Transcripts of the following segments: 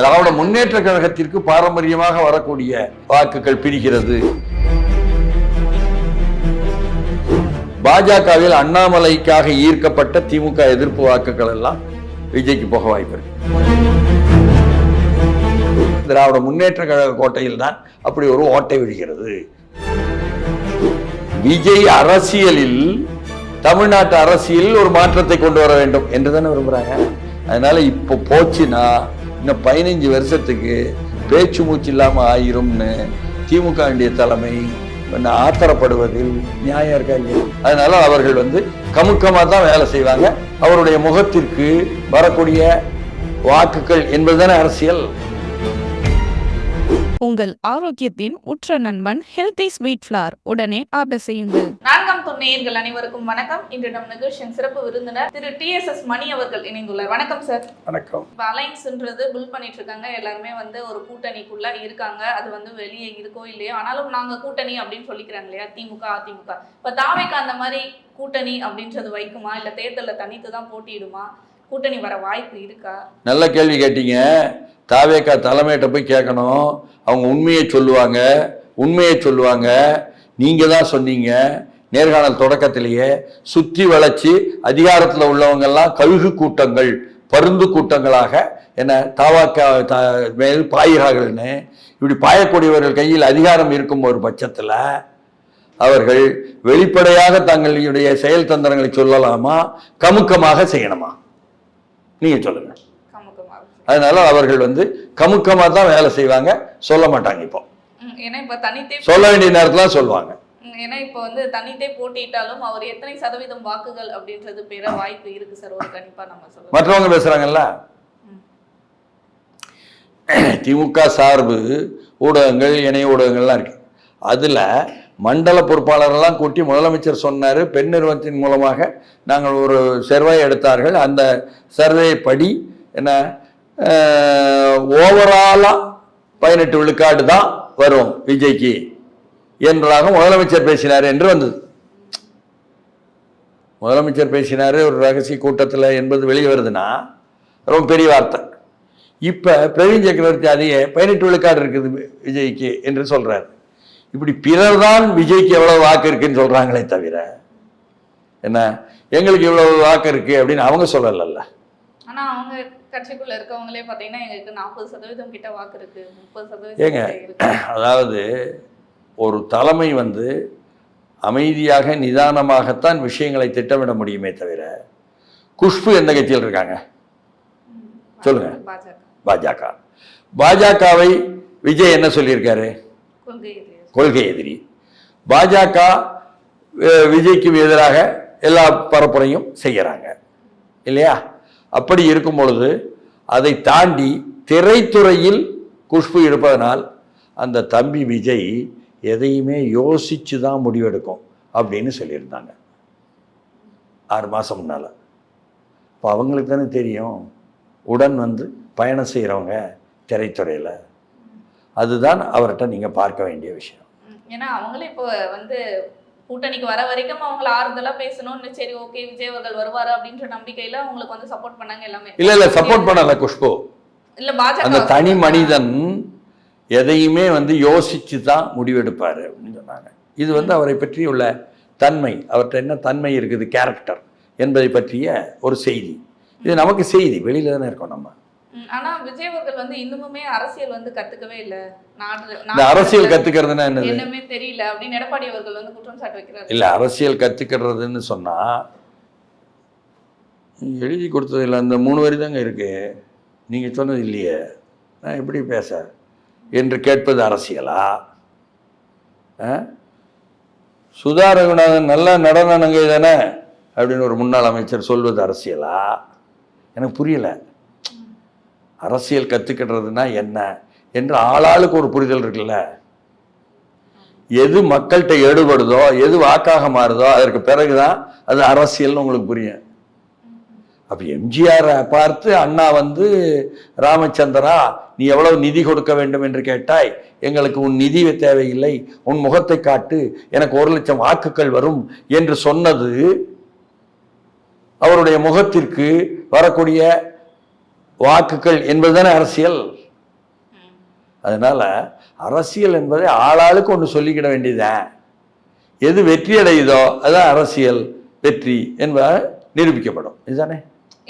திராவிட முன்னேற்ற கழகத்திற்கு பாரம்பரியமாக வரக்கூடிய வாக்குகள் பிரிகிறது. பாஜகவில் அண்ணாமலைக்காக ஈர்க்கப்பட்ட திமுக எதிர்ப்பு வாக்குகள் எல்லாம் விஜய்க்கு போக வாய்ப்பு இருக்கு. திராவிட முன்னேற்ற கழக கோட்டையில் தான் அப்படி ஒரு ஓட்டை விடுகிறது விஜய் அரசியலில் தமிழ்நாட்டு அரசியலில் ஒரு மாற்றத்தை கொண்டு வர வேண்டும் என்று தானே விரும்புறாங்க. அதனால இப்போ போச்சுன்னா இன்னும் பதினைஞ்சு வருஷத்துக்கு பேச்சு மூச்சு இல்லாமல் ஆயிரும்னு திமுக வேண்டிய தலைமை ஆத்திரப்படுவதில் நியாயம் இருக்கா இல்லையா? அதனால அவர்கள் வந்து கமுக்கமாக தான் வேலை செய்வாங்க. அவருடைய முகத்திற்கு வரக்கூடிய வாக்குகள் என்பதுதானே அரசியல். உங்கள் ஆரோக்கியத்தின் உற்ற நண்பன் ஹெல்தி ஸ்வீட் ஃபிளார் உடனே ஆர்டர் செய்யுங்கள். நான்காம் துணையர்கள் அனைவருக்கும் வணக்கம். இன்று நம் நிகழ்ச்சியின் சிறப்பு விருந்தினர் திரு டி எஸ் எஸ் மணி அவர்கள் இணைந்துள்ளார். வணக்கம் சார் வணக்கம். அலைன்ஸ்ன்றது பில் பண்ணிட்டு இருக்காங்க. எல்லாருமே வந்து ஒரு கூட்டணிக்குள்ள இருக்காங்க. அது வந்து வெளியே இருக்கோ இல்லையோ. ஆனாலும் நாங்க கூட்டணி அப்படின்னு சொல்லிக்கிறாங்க இல்லையா? திமுக அதிமுக. இப்போ தாவைக்கு அந்த மாதிரி கூட்டணி அப்படின்றது வைக்குமா? இல்ல தேர்தலில் தனித்து தான் போட்டியிடுமா? கூட்டணி வர வாய்ப்பு இருக்கா? நல்ல கேள்வி கேட்டீங்க. தாவேக்கா தலைமையிட்ட போய் கேட்கணும். அவங்க உண்மையை சொல்லுவாங்க உண்மையை சொல்லுவாங்க. நீங்கள் தான் சொன்னீங்க நேர்காணல் தொடக்கத்திலேயே சுற்றி வளைச்சி அதிகாரத்தில் உள்ளவங்கெல்லாம் கழுகு கூட்டங்கள் பருந்து கூட்டங்களாக என்ன தாவாக்கா த மேல் பாய்கிறார்கள்னு இப்படி பாயக்கூடியவர்கள் கையில் அதிகாரம் இருக்கும் ஒரு பட்சத்தில் அவர்கள் வெளிப்படையாக தங்களுடைய செயல் தந்திரங்களை சொல்லலாமா? கமுக்கமாக செய்யணுமா? நீங்கள் சொல்லுங்கள் அதனால அவர்கள் வந்து கமுக்கமா தான் வேலை செய்வாங்க. சொல்ல மாட்டாங்க இப்போ. சொல்ல வேண்டிய நேரத்துல சொல்லுவாங்க. ஏன்னா இப்போ வந்து தனித்தே போட்டியிட்டாலும் அவர் எத்தனை சதவீதம் வாக்குகள் அப்படின்றது பெற வாய்ப்பு இருக்கு சார் ஒரு கணிப்பா நம்ம சொல்லலாம். மற்றவங்க பேசுறாங்கல்ல? திமுக சார்பு ஊடகங்கள் இணைய ஊடகங்கள்லாம் இருக்கு. அதுல மண்டல பொறுப்பாளரெல்லாம் கூட்டி முதலமைச்சர் சொன்னார். பெண் நிறுவனத்தின் மூலமாக நாங்கள் ஒரு சர்வே எடுத்தார்கள். அந்த சர்வே படி என்ன ஓவராலாக பதினெட்டு விழுக்காடு தான் வரும் விஜய்க்கு. என்றாக முதலமைச்சர் பேசினார் என்று வந்தது. முதலமைச்சர் பேசினார் ஒரு ரகசிய கூட்டத்தில் என்பது வெளியே வருதுன்னா ரொம்ப பெரிய வார்த்தை. இப்போ பிரவீன் சக்கரவர்த்தி அதையே பதினெட்டு விழுக்காடு இருக்குது விஜய்க்கு என்று சொல்கிறார் இப்படி பிறர் தான் விஜய்க்கு எவ்வளவு வாக்கு இருக்குன்னு சொல்கிறாங்களே தவிர என்ன எங்களுக்கு இவ்வளவு வாக்கு இருக்கு அப்படின்னு அவங்க சொல்லலைல்ல. ஆனால் அவங்க கட்சிக்குள்ள இருக்கவங்களே பாத்தீங்கன்னா எங்களுக்கு நாற்பது சதவீதம் கிட்ட வாக்கு இருக்கு. முப்பது ஏங்க. சதவீதம் இருக்கு. அதாவது ஒரு தலைமை வந்து அமைதியாக நிதானமாகத்தான் விஷயங்களை திட்டமிட முடியுமே தவிர குஷ்பு எந்த கட்சியில் இருக்காங்க? சொல்லுங்க. பாஜக. பாஜக. பாஜகவை விஜய் என்ன சொல்லியிருக்காரு? கொள்கை எதிரி. பாஜக விஜய்க்கு எதிராக எல்லா பரப்புரையும் செய்யறாங்க. இல்லையா? அப்படி இருக்கும் பொழுது அதை தாண்டி திரைத்துறையில் குஷ்பு இருப்பதனால் அந்த தம்பி விஜய் எதையுமே யோசிச்சு தான் முடிவெடுக்கும் அப்படின்னு சொல்லியிருந்தாங்க. ஆறு மாதம் முன்னால். இப்போ அவங்களுக்கு தானே தெரியும் உடன் வந்து பயணம் செய்கிறவங்க திரைத்துறையில். அதுதான் அவர்கிட்ட நீங்கள் பார்க்க வேண்டிய விஷயம். ஏன்னா அவங்களே இப்போ வந்து கூட்டணிக்கு வர வரைக்கும் அவங்கள ஆறுதலா பேசணும்னு சரி ஓகே விஜய் அவர்கள் வருவாரு அப்படின்ற நம்பிக்கையில அவங்களுக்கு வந்து சப்போர்ட் பண்ணாங்க எல்லாமே. இல்ல இல்ல சப்போர்ட் பண்ணல குஷ்பு. இல்ல பாஜக அந்த தனி மனிதன் எதையுமே வந்து யோசிச்சு தான் முடிவெடுப்பாரு அப்படின்னு சொன்னாங்க. இது வந்து அவரை பற்றி உள்ள தன்மை. அவர்கிட்ட என்ன தன்மை இருக்குது கேரக்டர் என்பதை பற்றிய ஒரு செய்தி. இது நமக்கு செய்தி வெளியில தானே இருக்கோம் நம்ம. ஆனா விஜய் அவர்கள் வந்து இன்னுமுமே அரசியல் வந்து கத்துக்கவே இல்ல. நாடு அரசியல் கத்துக்கிறதுனா என்னது? என்னமே தெரியல அப்படின்னு எடப்பாடி அவர்கள் வந்து குற்றம் சாட்டு வைக்கிறாரு இல்ல அரசியல் கத்துக்கிறதுன்னு சொன்னா எழுதி கொடுத்ததில்ல அந்த மூணு வரி தாங்க இருக்கு. நீங்க சொன்னது இல்லையே. நான் எப்படி பேச என்று கேட்பது அரசியலா? சுதா ரகுநாதன் நல்ல நடன நங்கை தானே அப்படின்னு ஒரு முன்னாள் அமைச்சர் சொல்வது அரசியலா? எனக்கு புரியல. அரசியல் கற்றுக்கிடுறதுனா என்ன? என்று ஆளாளுக்கு ஒரு புரிதல் இருக்குல்ல? எது மக்கள்கிட்ட எடுபடுதோ எது வாக்காக மாறுதோ அதற்கு பிறகுதான் அது அரசியல்னு உங்களுக்கு புரியும். அப்போ எம்ஜிஆரை பார்த்து அண்ணா வந்து ராமச்சந்திரா நீ எவ்வளவு நிதி கொடுக்க வேண்டும் என்று கேட்டாய்? எங்களுக்கு உன் நிதி தேவையில்லை. உன் முகத்தை காட்டு. எனக்கு ஒரு லட்சம் வாக்குகள் வரும். என்று சொன்னது அவருடைய முகத்திற்கு வரக்கூடிய வாக்குகள் என்பதுதானே அரசியல்? அதனால் அரசியல் என்பதை ஆளாளுக்கு ஒன்று சொல்லிக்கிட வேண்டியதான் எது வெற்றி அடையுதோ அதுதான் அரசியல் வெற்றி என்பதாக நிரூபிக்கப்படும். இதுதானே?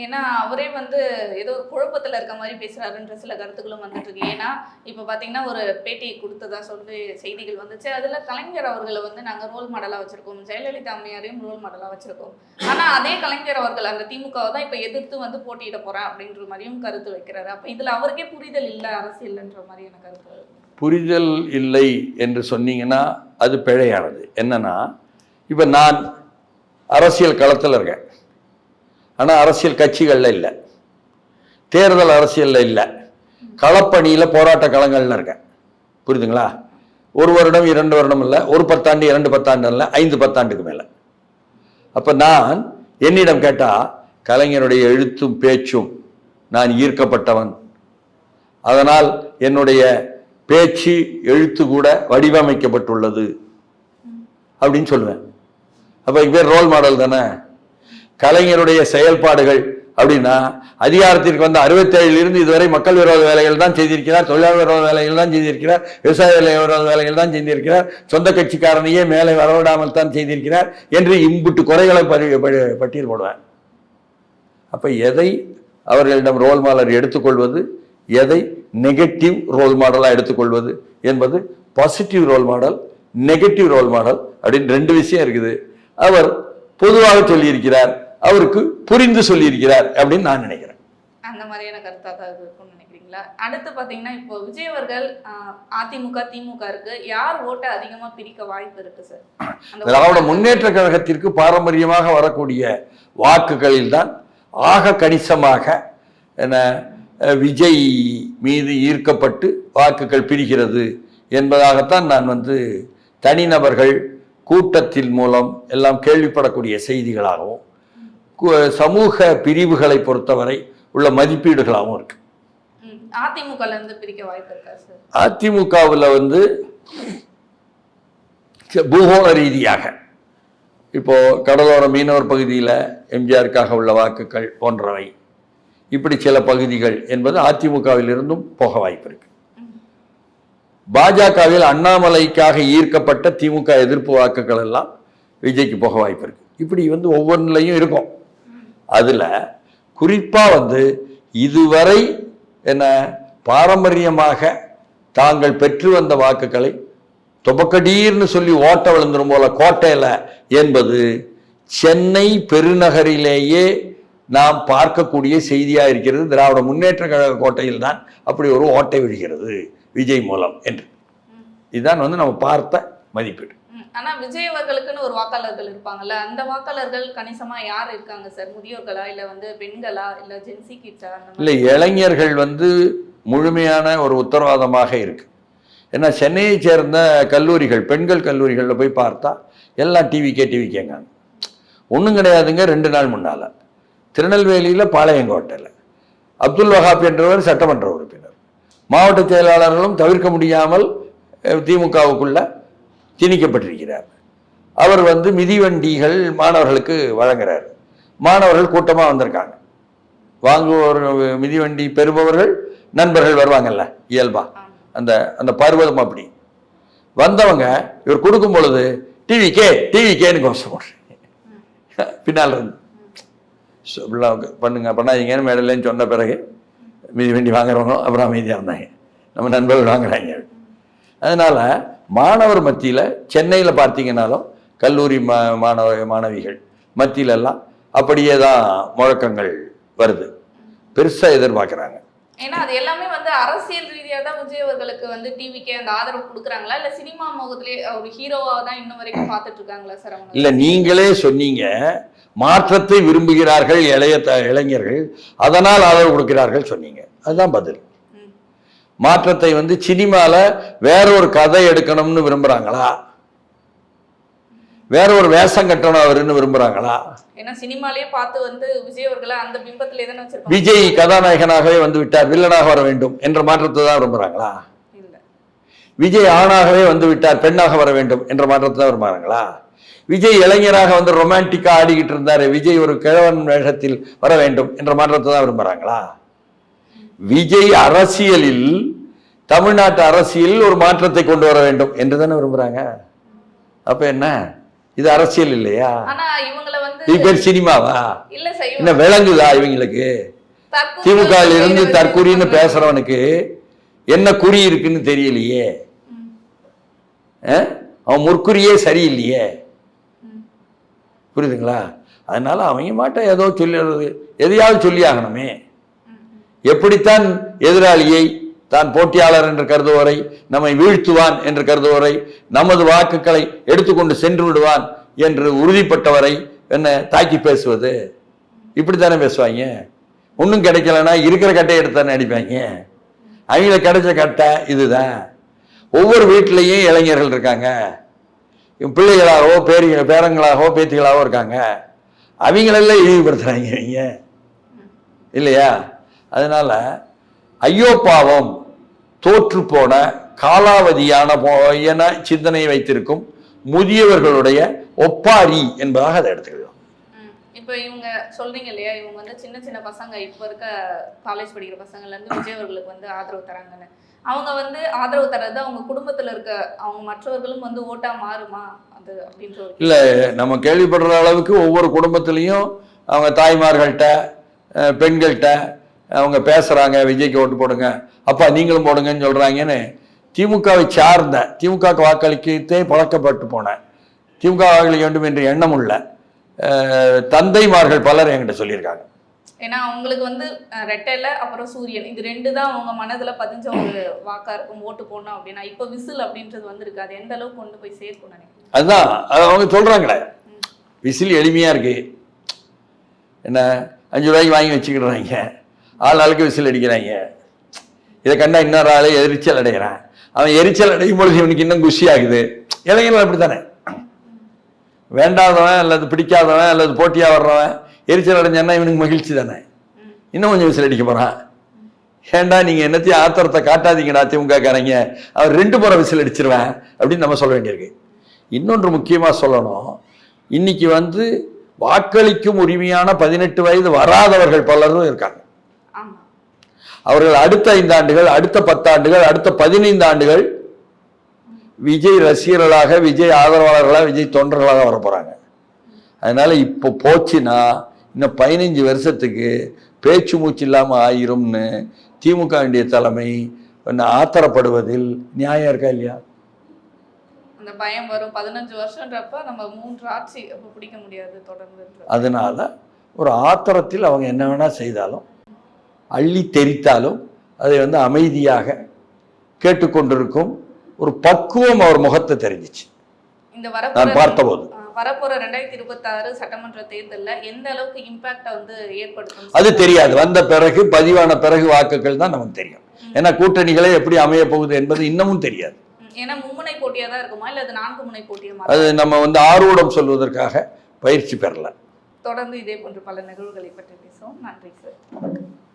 ஏன்னா அவரே வந்து ஏதோ குழப்பத்தில் இருக்க மாதிரி பேசுகிறாருன்ற சில கருத்துக்களும் வந்துட்டு இருக்கு. ஏன்னா இப்போ பார்த்தீங்கன்னா ஒரு பேட்டி கொடுத்ததா சொல்லி செய்திகள் வந்துச்சு. அதில் கலைஞர் அவர்களை வந்து நாங்கள் ரோல் மாடலாக வச்சுருக்கோம். ஜெயலலிதா அம்மையாரையும் ரோல் மாடலாக வச்சுருக்கோம். ஆனால் அதே கலைஞர் அவர்கள் அந்த திமுகவை தான் இப்போ எதிர்த்து வந்து போட்டியிட போகிறேன் அப்படின்ற மாதிரியும் கருத்து வைக்கிறாரு. அப்போ இதில் அவருக்கே புரிதல் இல்லை அரசியல்ன்ற மாதிரியான கருத்து? புரிதல் இல்லை என்று சொன்னீங்கன்னா அது பிழையானது. என்னன்னா இப்போ நான் அரசியல் களத்தில் இருக்கேன். ஆனால் அரசியல் கட்சிகளில் இல்லை. தேர்தல் அரசியலில் இல்லை. களப்பணியில் போராட்ட களங்கள்னு இருக்கேன். புரியுதுங்களா? ஒரு வருடம் இரண்டு வருடம் இல்லை. ஒரு பத்தாண்டு இரண்டு பத்தாண்டு இல்லை. ஐந்து பத்தாண்டுக்கு மேலே. அப்போ நான் என்னிடம் கேட்டால் கலைஞருடைய எழுத்தும் பேச்சும் நான் ஈர்க்கப்பட்டவன். அதனால் என்னுடைய பேச்சு எழுத்து கூட வடிவமைக்கப்பட்டுள்ளது. அப்படின்னு சொல்லுவேன். அப்போ பேர் ரோல் மாடல் தானே? கலைஞருடைய செயல்பாடுகள் அப்படின்னா அதிகாரத்திற்கு வந்த அறுபத்தேழுல இருந்து இதுவரை மக்கள் விரோத வேலைகள் தான் செய்திருக்கிறார் தொழிலாளர் விரோத வேலைகள் தான் செய்திருக்கிறார் விவசாய விரோத வேலைகள் தான் செய்திருக்கிறார் சொந்த கட்சிக்காரனையே மேலே வரவிடாமல் தான் செய்திருக்கிறார் என்று இம்புட்டு குறைகளை பரி- பட்டியல் போடுவேன் அப்போ எதை அவர்களிடம் ரோல் மாடல் எடுத்துக்கொள்வது எதை நெகட்டிவ் ரோல் மாடலாக எடுத்துக்கொள்வது என்பது positive role model negative role model அப்படின்னு ரெண்டு விஷயம் இருக்குது. அவர் பொதுவாக சொல்லியிருக்கிறார் அவருக்கு புரிந்து சொல்லியிருக்கிறார் அப்படின்னு நான் நினைக்கிறேன். அந்த மாதிரியான கருத்தா தான் இருக்கும்னு நினைக்கிறீங்களா? அடுத்து பாத்தீங்கன்னா இப்போ விஜய் அவர்கள் அதிமுக திமுக இருக்கு. யார் ஓட்டை அதிகமா பிரிக்க வாய்ப்பு இருக்கு சார் திராவிட முன்னேற்ற கழகத்திற்கு பாரம்பரியமாக வரக்கூடிய வாக்குகளில் தான் ஆக கணிசமாக என்ன விஜய் மீது ஈர்க்கப்பட்டு வாக்குகள் பிரிகிறது என்பதாகத்தான் நான் வந்து தனிநபர்கள் கூட்டத்தின் மூலம் எல்லாம் கேள்விப்படக்கூடிய செய்திகளாகவும் சமூக பிரிவுகளை பொறுத்தவரை உள்ள மதிப்பீடுகளாகவும் இருக்கு. அதிமுகவில் வந்து பூகோள ரீதியாக. இப்போ கடலோர மீனவர் பகுதியில் எம்ஜிஆருக்காக உள்ள வாக்குகள் போன்றவை. இப்படி சில பகுதிகள் என்பது அதிமுகவில் இருந்தும் போக வாய்ப்பு இருக்கு. பாஜகவில் அண்ணாமலைக்காக ஈர்க்கப்பட்ட திமுக எதிர்ப்பு வாக்குகள் எல்லாம் விஜய்க்கு போக வாய்ப்பு இருக்கு. இப்படி வந்து ஒவ்வொன்றிலையும் இருக்கும். அதில் குறிப்பாக வந்து இதுவரை என்ன பாரம்பரியமாக தாங்கள் பெற்று வந்த வாக்குகளை துபக்கடீர்னு சொல்லி ஓட்ட விழுந்துரும் போல கோட்டையில் என்பது சென்னை பெருநகரிலேயே நாம் பார்க்கக்கூடிய செய்தியாக இருக்கிறது. திராவிட முன்னேற்ற கழக கோட்டையில் தான் அப்படி ஒரு ஓட்டை விழுகிறது. விஜய் மூலம் என்று. இதுதான் வந்து நம்ம பார்த்த மதிப்பீடு. ம், ஆனா விஜய் அவர்களுக்குன்னு ஒரு வாக்காளர்கள் இருப்பாங்கல்ல அந்த வாக்காளர்கள் கணிசமா யார் இருக்காங்க சார்? முதியோர்களா? இல்ல வந்து பெண்களா? இல்ல ஜென்சி மாதிரி இல்லை இளைஞர்கள் வந்து முழுமையான ஒரு உத்தரவாதமாக இருக்கு. ஏன்னா சென்னையை சேர்ந்த கல்லூரிகள் பெண்கள் கல்லூரிகளில் போய் பார்த்தா எல்லாம் டிவிக்கே டிவிக்கேங்க ஒன்றும் கிடையாதுங்க ரெண்டு நாள் முன்னால். திருநெல்வேலியில் பாளையங்கோட்டையில். அப்துல் வஹாப் என்றவர் சட்டமன்ற உறுப்பினர். மாவட்ட செயலாளர்களும் தவிர்க்க முடியாமல் திமுகவுக்குள்ள திணிக்கப்பட்டிருக்கிறார். அவர் வந்து மிதிவண்டிகள் மாணவர்களுக்கு வழங்குறார். மாணவர்கள் கூட்டமாக வந்திருக்காங்க. வாங்குவோர் மிதிவண்டி பெறுபவர்கள் நண்பர்கள் வருவாங்கல்ல இயல்பா. அந்த அந்த பருவதம் அப்படி. வந்தவங்க இவர் கொடுக்கும் பொழுது டிவி கே டிவி கேன்னு கோஷம் போடுறேன் பின்னால் இருந்து "சு, இப்படிலாம் பண்ணுங்க பண்ணாதீங்கன்னு மேடலேன்னு சொன்ன பிறகு மிதிவண்டி வாங்குறவங்க அப்புறம் அமைதியாக இருந்தாங்க. நம்ம நண்பர்கள் வாங்குறாங்க. அதனால மாணவர் மத்தியில் சென்னையில் பார்த்தீங்கன்னாலும் கல்லூரி மா மாணவ மாணவிகள் மத்தியில எல்லாம் அப்படியே தான் முழக்கங்கள் வருது. பெருசாக எதிர்பார்க்குறாங்க. ஏன்னா அது எல்லாமே வந்து அரசியல் ரீதியா தான் விஜய் அவர்களுக்கு வந்து டிவிக்கே அந்த ஆதரவு கொடுக்குறாங்களா? இல்ல சினிமா முகத்திலே ஒரு ஹீரோவா தான் இன்னும் வரைக்கும் பார்த்துட்டு இருக்காங்களா சார் அவங்க? இல்லை நீங்களே சொன்னீங்க. மாற்றத்தை விரும்புகிறார்கள் இளைய இளைஞர்கள். அதனால் ஆதரவு கொடுக்கிறார்கள் சொன்னீங்க. அதுதான் பதில். மாற்றத்தை வந்து சினிமால வேற ஒரு கதை எடுக்கணும்னு விரும்புறாங்களா? வேற ஒரு வேஷம் கட்டணும் அவருன்னு விரும்புறாங்களா? ஏன்னா சினிமாலயே பார்த்து வந்து விஜய் அவர்களை அந்த பிம்பத்திலே தானே விஜய் கதாநாயகனாகவே வந்து விட்டார் வில்லனாக வர வேண்டும் என்ற மாற்றத்தை தான் விரும்புறாங்களா? விஜய் ஆணாகவே வந்து விட்டார் பெண்ணாக வர வேண்டும் என்ற மாற்றத்தை தான் விரும்புறாங்களா? விஜய் இளைஞராக வந்து ரொமான்டிக்கா ஆடிக்கிட்டு இருந்தாரு விஜய் ஒரு கிழவன் வேஷத்தில் வர வேண்டும் என்ற மாற்றத்தை தான் விரும்புறாங்களா? விஜய் அரசியலில் தமிழ்நாட்டு அரசியலில் ஒரு மாற்றத்தை கொண்டு வர வேண்டும். என்று தானே விரும்புறாங்க. அப்ப என்ன? இது அரசியல் இல்லையா? இது பேர் சினிமாவா? என்ன விளங்குதா இவங்களுக்கு? திமுக இருந்து தற்குறின்னு பேசுறவனுக்கு என்ன குறி இருக்குன்னு தெரியலையே? அவன் முற்குறியே சரியில்லையே. புரியுதுங்களா? அதனால அவங்க மாட்ட ஏதோ சொல்லி எதையாவது சொல்லி ஆகணுமே எப்படித்தான் எதிராளியை தான் போட்டியாளர் என்று கருதுவரை நம்மை வீழ்த்துவான் என்று கருதுவரை நமது வாக்குகளை எடுத்துக்கொண்டு சென்று விடுவான் என்று உறுதிப்பட்டவரை என்ன தாக்கி பேசுவது? இப்படி தானே பேசுவாங்க? ஒன்றும் கிடைக்கலன்னா இருக்கிற கட்டையை எடுத்தானே அடிப்பாங்க? அவங்கள கிடைச்ச கட்டை இதுதான். ஒவ்வொரு வீட்டிலையும் இளைஞர்கள் இருக்காங்க. பிள்ளைகளாகவோ பேரி பேரங்களாகவோ பேத்திகளாகவோ இருக்காங்க. அவங்களெல்லாம் இழிவுபடுத்துகிறாங்க இவங்க. இல்லையா? அதனால ஐயோ பாவம் தோற்று போன காலாவதியான என சிந்தனை வைத்திருக்கும் முதியவர்களுடைய ஒப்பாரி என்பதாக அதை எடுத்துக்கலாம். இப்ப இவங்க சொல்றீங்க இல்லையா இவங்க வந்து சின்ன சின்ன பசங்க இப்ப இருக்க காலேஜ் படிக்கிற பசங்கள்ல இருந்து விஜய் அவர்களுக்கு வந்து ஆதரவு தராங்கன்னு அவங்க வந்து ஆதரவு தர்றது அவங்க குடும்பத்துல இருக்க அவங்க மற்றவர்களும் வந்து ஓட்டா மாறுமா அது அப்படின்ற இல்லை நம்ம கேள்விப்படுற அளவுக்கு ஒவ்வொரு குடும்பத்திலையும் அவங்க தாய்மார்கள்ட்ட பெண்கள்கிட்ட அவங்க பேசுகிறாங்க விஜய்க்கு ஓட்டு போடுங்க. அப்பா நீங்களும் போடுங்கன்னு சொல்கிறாங்கன்னு திமுகவை சார்ந்த திமுகவுக்கு வாக்களிக்கத்தே பழக்கப்பட்டு போனேன் திமுக வாக்களிக்க வேண்டும் என்ற எண்ணம் உள்ள தந்தைமார்கள் பலர் என்கிட்ட சொல்லியிருக்காங்க. ஏன்னா அவங்களுக்கு வந்து அஹ், ரெட்டைல அப்புறம் சூரியன். இது ரெண்டு தான் அவங்க மனதுல பதிஞ்ச ஒரு வாக்கா இருக்கும் ஓட்டு போடணும் அப்படின்னா. இப்ப விசில் அப்படின்றது வந்திருக்கு. அது எந்த அளவுக்கு கொண்டு போய் சேர்க்கும் நினைக்கிறேன். அதுதான். அது அவங்க சொல்கிறாங்களே விசில் எளிமையாக இருக்கு. என்ன அஞ்சு ரூபாய்க்கு வாங்கி வச்சுக்கிடுறாங்க. ஆள் ஆளுக்கு விசில் அடிக்கிறாங்க. இதை கண்டா இன்னொரு ஆளை எரிச்சல் அடைகிறான். அவன் எரிச்சல் அடையும் பொழுது இவனுக்கு இன்னும் குஷி ஆகுது. இளைஞர்கள் அப்படித்தானே? வேண்டாதவன் அல்லது பிடிக்காதவன் அல்லது போட்டியாக வர்றவன் எரிச்சல் அடைஞ்சான்னா இவனுக்கு மகிழ்ச்சி தானே? இன்னும் கொஞ்சம் விசில் அடிக்க போகிறான் ஏண்டா நீங்கள் என்னத்தையும் ஆத்திரத்தை காட்டாதீங்கடா திமுக காரங்க அவன் ரெண்டு முறை விசில் அடிச்சிருவேன் அப்படின்னு நம்ம சொல்ல வேண்டியிருக்கு. இன்னொன்று முக்கியமாக சொல்லணும். இன்னைக்கு வந்து வாக்களிக்கும் உரிமையான பதினெட்டு வயது வராதவர்கள் பலரும் இருக்காங்க. அவர்கள் அடுத்த ஐந்தாண்டுகள் அடுத்த பத்தாண்டுகள் அடுத்த பதினைந்து ஆண்டுகள் விஜய் ரசிகர்களாக விஜய் ஆதரவாளர்களாக விஜய் தொண்டர்களாக வர போறாங்க. அதனால இப்போ போச்சுன்னா இன்னும் பதினைஞ்சு வருஷத்துக்கு பேச்சு மூச்சு இல்லாமல் ஆயிரும்னு திமுக வேண்டிய தலைமை ஒன்று ஆத்திரப்படுவதில் நியாயம் இருக்கா இல்லையா? அந்த பயம் வரும். பதினஞ்சு வருஷன்றப்ப நம்ம மூன்று ஆட்சி பிடிக்க முடியாது தொடர்ந்து அதனால ஒரு ஆத்திரத்தில் அவங்க என்ன வேணா செய்தாலும் அள்ளி தெரித்தாலும் அதை வந்து அமைதியாக கேட்டுக்கொண்டிருக்கும் ஒரு பக்குவம் அவர் முகத்தை தெரிஞ்சிச்சு. இந்த நான் பார்த்தபோது. வரப்போற ரெண்டாயிரத்தி இருபத்தாறு சட்டமன்ற தேர்தல்ல எந்த அளவுக்கு இம்பாக்ட வந்து ஏற்படுத்தும்? அது தெரியாது. வந்த பிறகு பதிவான பிறகு வாக்குகள் தான் நமக்கு தெரியும். ஏன்னா கூட்டணிகளே எப்படி அமைய போகுது என்பது இன்னமும் தெரியாது. ஏன்னா மும்முனை போட்டியா தான் இருக்குமா? இல்ல அது நான்கு முனை போட்டியா அது நம்ம வந்து ஆர்வடம் சொல்வதற்காக பயிற்சி பெறல. தொடர்ந்து இதே போன்ற பல நிகழ்வுகளை பற்றி பேசுவோம். நன்றி சார்.